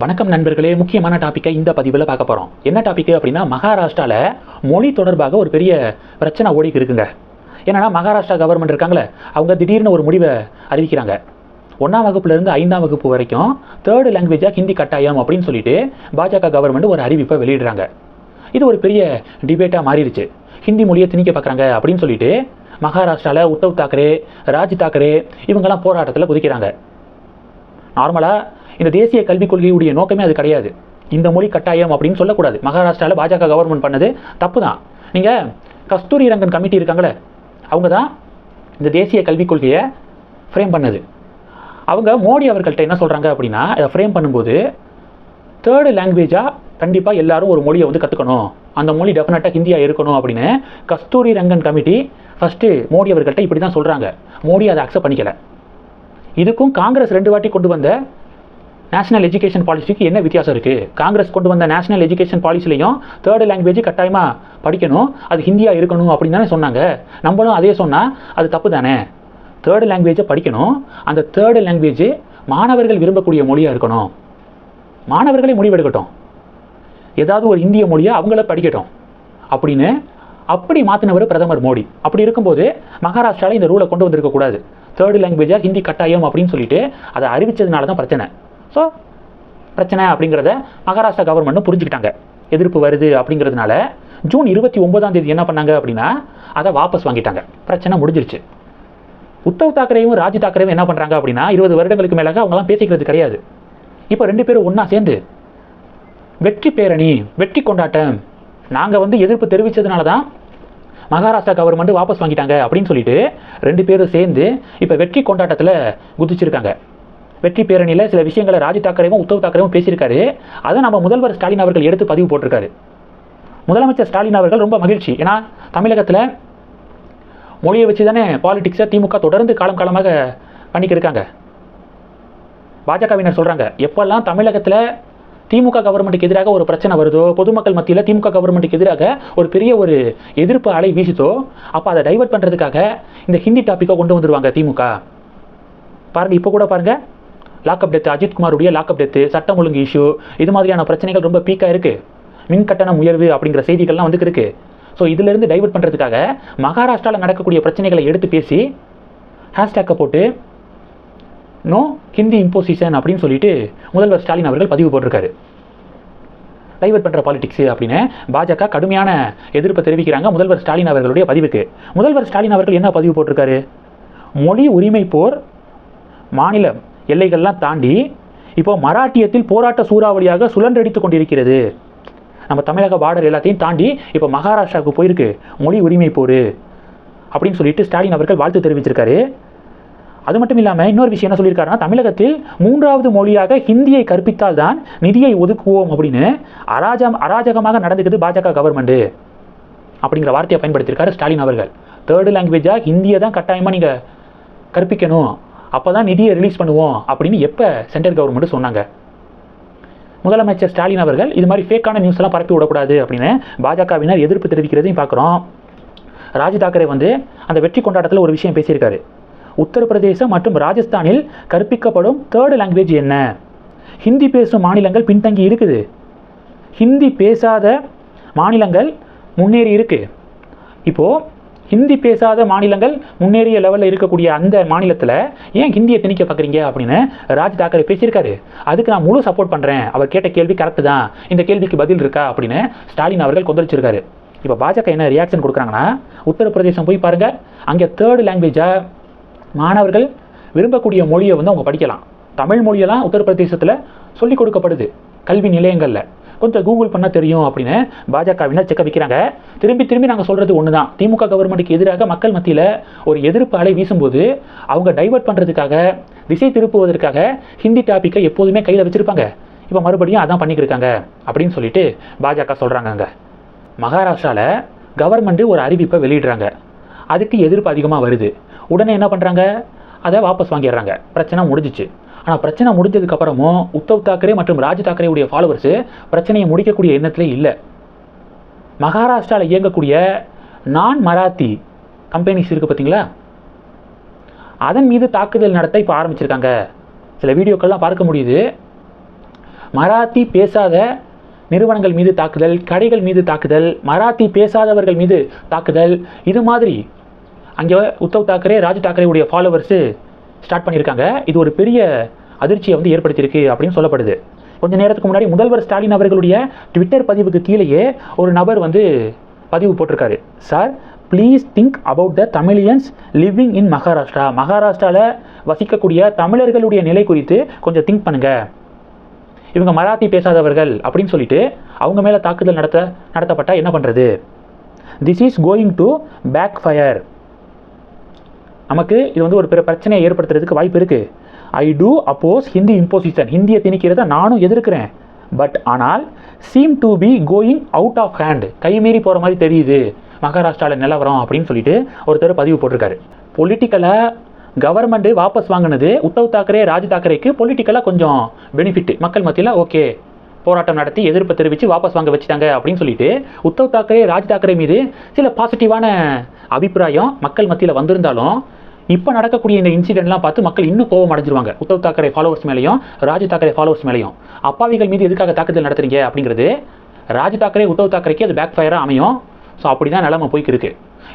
வணக்கம் நண்பர்களே முக்கியமான டாப்பிக்கை இந்த பதிவில் பார்க்க போகிறோம் என்ன டாபிக் அப்படின்னா மகாராஷ்டிராவில் மொழி தொடர்பாக ஒரு பெரிய பிரச்சனை ஓடிக்கு இருக்குங்க. ஏன்னா மகாராஷ்டிரா கவர்மெண்ட் இருக்காங்களே அவங்க திடீர்னு ஒரு முடிவை அறிவிக்கிறாங்க. ஒன்றாம் வகுப்புலேருந்து ஐந்தாம் வகுப்பு வரைக்கும் தேர்டு லாங்குவேஜாக ஹிந்தி கட்டாயம் அப்படின்னு சொல்லிட்டு பாஜக கவர்மெண்ட் ஒரு அறிவிப்பை வெளியிடுறாங்க. இது ஒரு பெரிய டிபேட்டாக மாறிடுச்சு. ஹிந்தி மொழியை திணிக்க பார்க்குறாங்க அப்படின்னு சொல்லிட்டு மகாராஷ்டிராவில் உத்தவ் தாக்கரே ராஜ் தாக்கரே இவங்கெல்லாம் போராட்டத்தில் குதிக்கிறாங்க. நார்மலாக இந்த தேசிய கல்விக் கொள்கையுடைய நோக்கமே அது கிடையாது. இந்த மொழி கட்டாயம் அப்படின்னு சொல்லக்கூடாது. மகாராஷ்டிராவில் பாஜக கவர்மெண்ட் பண்ணது தப்பு தான் நீங்கள் கஸ்தூரி ரங்கன் கமிட்டி இருக்காங்களே அவங்க தான் இந்த தேசிய கல்விக் கொள்கையை ஃப்ரேம் பண்ணது. அவங்க மோடி அவர்கள்ட்ட என்ன சொல்கிறாங்க அப்படின்னா இதை ஃப்ரேம் பண்ணும்போது தேர்டு லாங்குவேஜாக கண்டிப்பாக எல்லாரும் ஒரு மொழியை வந்து கற்றுக்கணும் அந்த மொழி டெஃபினட்டாக ஹிந்தியாக இருக்கணும் அப்படின்னு கஸ்தூரி ரங்கன் கமிட்டி ஃபஸ்ட்டு மோடி அவர்கள்ட்ட இப்படி தான் சொல்கிறாங்க மோடி அதை அக்செப்ட் பண்ணிக்கல. இதுக்கும் காங்கிரஸ் ரெண்டு வாட்டி கொண்டு வந்த நேஷனல் எஜுகேஷன் பாலிசிக்கு என்ன வித்தியாசம் இருக்குது காங்கிரஸ் கொண்டு வந்த நேஷனல் எஜுகேஷன் பாலிசிலையும் தேர்டு லாங்குவேஜ் கட்டாயமாக படிக்கணும். அது ஹிந்தியாக இருக்கணும் அப்படின்னு தானே சொன்னாங்க. நம்மளும் அதே சொன்னால் அது தப்பு தானே? தேர்டு லாங்குவேஜை படிக்கணும். அந்த தேர்டு லாங்குவேஜ் மாணவர்கள் விரும்பக்கூடிய மொழியாக இருக்கணும். மாணவர்களே முடிவெடுக்கட்டும். ஏதாவது ஒரு இந்திய மொழியை அவங்கள படிக்கட்டும் அப்படின்னு அப்படி மாற்றினவர் பிரதமர் மோடி. அப்படி இருக்கும்போது மகாராஷ்டிராவில் இந்த ரூலை கொண்டு வந்திருக்கக்கூடாது தேர்டு லாங்குவேஜாக ஹிந்தி கட்டாயம் அப்படின்னு சொல்லிட்டு அதை அறிவிச்சதுனால தான் பிரச்சனை. ஸோ பிரச்சனை அப்படிங்கிறத மகாராஷ்டிரா கவர்மெண்ட்டும் புரிஞ்சுக்கிட்டாங்க. எதிர்ப்பு வருது அப்படிங்கிறதுனால ஜூன் இருபத்தி ஒன்பதாம் தேதி என்ன பண்ணாங்க அப்படின்னா அதை வாபஸ் வாங்கிட்டாங்க. பிரச்சனை முடிஞ்சிருச்சு. உத்தவ் தாக்கரேவும் ராஜ் தாக்கரேவும் என்ன பண்ணுறாங்க அப்படின்னா இருபது வருடங்களுக்கு மேலாக அவங்களாம் பேசிக்கிறது கிடையாது. இப்போ ரெண்டு பேரும் ஒன்றா சேர்ந்து வெற்றி பேரணி வெற்றி கொண்டாட்டம் நாங்கள் வந்து எதிர்ப்பு தெரிவித்ததுனால தான் மகாராஷ்டிரா கவர்மெண்ட் வாபஸ் வாங்கிட்டாங்க அப்படின்னு சொல்லிட்டு ரெண்டு பேரும் சேர்ந்து இப்போ வெற்றி கொண்டாட்டத்தில் குதிச்சிருக்காங்க. வெற்றி பேரணியில் சில விஷயங்களை ராஜ் தாக்கரேவும் உத்தவ் தாக்கரேவும் பேசியிருக்காரு. அதை நம்ம முதல்வர் ஸ்டாலின் அவர்கள் எடுத்து பதிவு போட்டிருக்காரு. முதலமைச்சர் ஸ்டாலின் அவர்கள் ரொம்ப மகிழ்ச்சி. ஏன்னா தமிழகத்தில் மொழியை வச்சு தானே பாலிடிக்ஸை திமுக தொடர்ந்து காலம் காலமாக பண்ணிக்கிட்டு இருக்காங்க. பாஜகவினர் சொல்கிறாங்க எப்போல்லாம் தமிழகத்தில் திமுக கவர்மெண்ட்டுக்கு எதிராக ஒரு பிரச்சனை வருதோ பொதுமக்கள் மத்தியில் திமுக கவர்மெண்ட்டுக்கு எதிராக ஒரு பெரிய ஒரு எதிர்ப்பு அலை வீசுதோ அப்போ அதை டைவர்ட் பண்ணுறதுக்காக இந்த ஹிந்தி டாப்பிக்கை கொண்டு வந்துருவாங்க திமுக. பாருங்கள் இப்போ கூட பாருங்கள் லாக்அப் டெத்து அஜித் குமாருடைய லாக்அப் டெத்து சட்டம் ஒழுங்கு இஷ்யூ இது மாதிரியான பிரச்சனைகள் ரொம்ப பீக்காக இருக்குது மின் கட்டணம் உயர்வு அப்படிங்கிற செய்திகள்லாம் வந்துக்கு இருக்கு. ஸோ இதிலிருந்து டைவர்ட் பண்ணுறதுக்காக மகாராஷ்டிராவில் நடக்கக்கூடிய பிரச்சனைகளை எடுத்து பேசி ஹேஷ்டேக்கை போட்டு நோ ஹிந்தி இம்போசிஷன் அப்படின்னு சொல்லிட்டு முதல்வர் ஸ்டாலின் அவர்கள் பதிவு போட்டிருக்காரு. டைவர்ட் பண்ணுற பாலிடிக்ஸ் அப்படின்னு பாஜக கடுமையான எதிர்ப்பை தெரிவிக்கிறாங்க முதல்வர் ஸ்டாலின் அவர்களுடைய பதிவுக்கு. முதல்வர் ஸ்டாலின் அவர்கள் என்ன பதிவு போட்டிருக்காரு? மொழி உரிமை போர் மாநில எல்லைகள்லாம் தாண்டி இப்போ மராட்டியத்தில் போராட்ட சூறாவளியாக சுழன்றடித்து கொண்டிருக்கிறது. நம்ம தமிழக பார்டர் எல்லாத்தையும் தாண்டி இப்போ மகாராஷ்டிராவுக்கு போயிருக்கு. மொழி உரிமை போர் அப்படின்னு சொல்லிட்டு ஸ்டாலின் அவர்கள் வாழ்த்து தெரிவிச்சிருக்காரு. அது மட்டும் இல்லாமல் இன்னொரு விஷயம் என்ன சொல்லியிருக்காருன்னா தமிழகத்தில் மூன்றாவது மொழியாக ஹிந்தியை கற்பித்தால் தான் நிதியை ஒதுக்குவோம் அப்படின்னு அராஜம் அராஜகமாக நடந்துக்குது பாஜக கவர்மெண்ட்டு அப்படிங்கிற வார்த்தையை பயன்படுத்தியிருக்காரு ஸ்டாலின் அவர்கள். தேர்டு லாங்குவேஜாக ஹிந்தியை தான் கட்டாயமாக நீங்கள் கற்பிக்கணும். அப்போ தான் நிதியை ரிலீஸ் பண்ணுவோம் அப்படின்னு எப்போ சென்ட்ரல் கவர்மெண்ட் சொன்னாங்க. முதலமைச்சர் ஸ்டாலின் அவர்கள் இது மாதிரி ஃபேக்கான நியூஸ்லாம் பரப்பி விடக்கூடாது அப்படின்னு பாஜகவினர் எதிர்ப்பு தெரிவிக்கிறதையும் பார்க்குறோம். ராஜ் தாக்கரே வந்து அந்த வெற்றி கொண்டாட்டத்தில் ஒரு விஷயம் பேசியிருக்காரு. உத்தரப்பிரதேசம் மற்றும் ராஜஸ்தானில் கற்பிக்கப்படும் தேர்டு லாங்குவேஜ் என்ன? ஹிந்தி பேசும் மாநிலங்கள் பின்தங்கி இருக்குது. ஹிந்தி பேசாத மாநிலங்கள் முன்னேறி இருக்குது இப்போது ஹிந்தி பேசாத மாநிலங்கள் முன்னேறிய லெவலில் இருக்கக்கூடிய அந்த மாநிலத்தில் ஏன் ஹிந்தியை திணிக்க பார்க்குறீங்க அப்படின்னு ராஜ் தாக்கரே பேசியிருக்காரு. அதுக்கு நான் முழு சப்போர்ட் பண்ணுறேன் அவர் கேட்ட கேள்வி கரெக்டு தான். இந்த கேள்விக்கு பதில் இருக்கா அப்படின்னு ஸ்டாலின் அவர்கள் கொந்தளிச்சிருக்காரு. இப்போ பாஜக என்ன ரியாக்ஷன் கொடுக்குறாங்கன்னா உத்தரப்பிரதேசம் போய் பாருங்கள் அங்கே தேர்டு லாங்குவேஜாக மாணவர்கள் விரும்பக்கூடிய மொழியை வந்து அவங்க படிக்கலாம். தமிழ் மொழியெல்லாம் உத்தரப்பிரதேசத்தில் சொல்லிக் கொடுக்கப்படுது. கல்வி நிலையங்களில். கொஞ்சம் கூகுள் பண்ண தெரியும் அப்படின்னு பாஜகவினர் செக்க வைக்கிறாங்க. திரும்பி திரும்பி நாங்கள் சொல்கிறது ஒன்று தான் திமுக கவர்மெண்ட்டுக்கு எதிராக மக்கள் மத்தியில் ஒரு எதிர்ப்பு அலை வீசும்போது அவங்க டைவர்ட் பண்ணுறதுக்காக திசை திருப்புவதற்காக ஹிந்தி டாப்பிக்கை எப்போதுமே கையில் வச்சுருப்பாங்க. இப்போ மறுபடியும் அதான் பண்ணிக்கிருக்காங்க அப்படின்னு சொல்லிட்டு பாஜக சொல்கிறாங்கங்க மகாராஷ்டிராவில் கவர்மெண்ட்டு ஒரு அறிவிப்பை வெளியிடுறாங்க. அதுக்கு எதிர்ப்பு அதிகமாக வருது. உடனே என்ன பண்ணுறாங்க அதை வாபஸ் வாங்கிடுறாங்க. பிரச்சனை முடிஞ்சிச்சு. ஆனால் பிரச்சனை முடிஞ்சதுக்கப்புறமும் உத்தவ் தாக்கரே மற்றும் ராஜ் தாக்கரேவுடைய ஃபாலோவர்ஸு பிரச்சனையை முடிக்கக்கூடிய எண்ணத்திலே இல்லை. மகாராஷ்டிராவில் இயங்கக்கூடிய நான் மராத்தி கம்பெனிஸ் இருக்குது பார்த்தீங்களா அதன் மீது தாக்குதல் நடத்த இப்போ ஆரம்பிச்சிருக்காங்க. சில வீடியோக்கள்லாம் பார்க்க முடியுது. மராத்தி பேசாத நிறுவனங்கள் மீது தாக்குதல் கடைகள் மீது தாக்குதல் மராத்தி பேசாதவர்கள் மீது தாக்குதல் இது மாதிரி அங்கே உத்தவ் தாக்கரே ராஜ் தாக்கரேவுடைய ஃபாலோவர்ஸு ஸ்டார்ட் பண்ணியிருக்காங்க. இது ஒரு பெரிய அதிர்ச்சியை வந்து ஏற்படுத்தியிருக்கு அப்படின்னு சொல்லப்படுது. கொஞ்ச நேரத்துக்கு முன்னாடி முதல்வர் ஸ்டாலின் அவர்களுடைய ட்விட்டர் பதிவுக்கு கீழேயே ஒரு நபர் வந்து பதிவு போட்டிருக்காரு. Sir please think about the Tamilians living in Maharashtra மகாராஷ்டிராவில் வசிக்கக்கூடிய தமிழர்களுடைய நிலை குறித்து கொஞ்சம் திங்க் பண்ணுங்க. இவங்க மராத்தி பேசாதவர்கள் அப்படின்னு சொல்லிட்டு அவங்க மேலே தாக்குதல் நடத்த நடத்தப்பட்டால் என்ன பண்ணுறது this is going to backfire நமக்கு இது வந்து ஒரு பெரிய பிரச்சனையை ஏற்படுத்துறதுக்கு வாய்ப்பு இருக்குது I do oppose Hindi imposition ஹிந்தியை திணிக்கிறத நானும் எதிர்க்கிறேன். பட் ஆனால் seem to be going out of hand கைமீறி போகிற மாதிரி தெரியுது. மகாராஷ்டிராவில் நிலவரம் அப்படின்னு சொல்லிட்டு ஒருத்தர் பதிவு போட்டிருக்காரு. பொலிட்டிக்கலாக கவர்மெண்ட்டு வாபஸ் வாங்கினது உத்தவ் தாக்கரே ராஜ் தாக்கரேக்கு பொலிட்டிக்கலாக கொஞ்சம் பெனிஃபிட் மக்கள் மத்தியில் ஓகே போராட்டம் நடத்தி எதிர்ப்பு தெரிவித்து வாபஸ் வாங்க வச்சுட்டாங்க அப்படின்னு சொல்லிட்டு உத்தவ் தாக்கரே ராஜ் தாக்கரே மீது சில பாசிட்டிவான அபிப்பிராயம் மக்கள் மத்தியில் வந்திருந்தாலும் இப்போ நடக்கக்கூடிய இந்த இன்சிடென்ட்லாம் பார்த்து மக்கள் இன்னும் கோவம் அடைஞ்சிருவாங்க. உத்தவ் தாக்கரே ஃபாலோவர்ஸ் மேலேயும் ராஜ் தாக்கரே ஃபாலோவர்ஸ் மேலேயும். அப்பாவிகள் மீது எதுக்காக தாக்குதல் நடத்துறீங்க அப்படிங்கிறது ராஜ் தாக்கரே உத்தவ் தாக்கரேக்கு அது பேக் ஃபயராக அமையும். ஸோ அப்படி தான் நிலமை போய்க்கு இருக்குது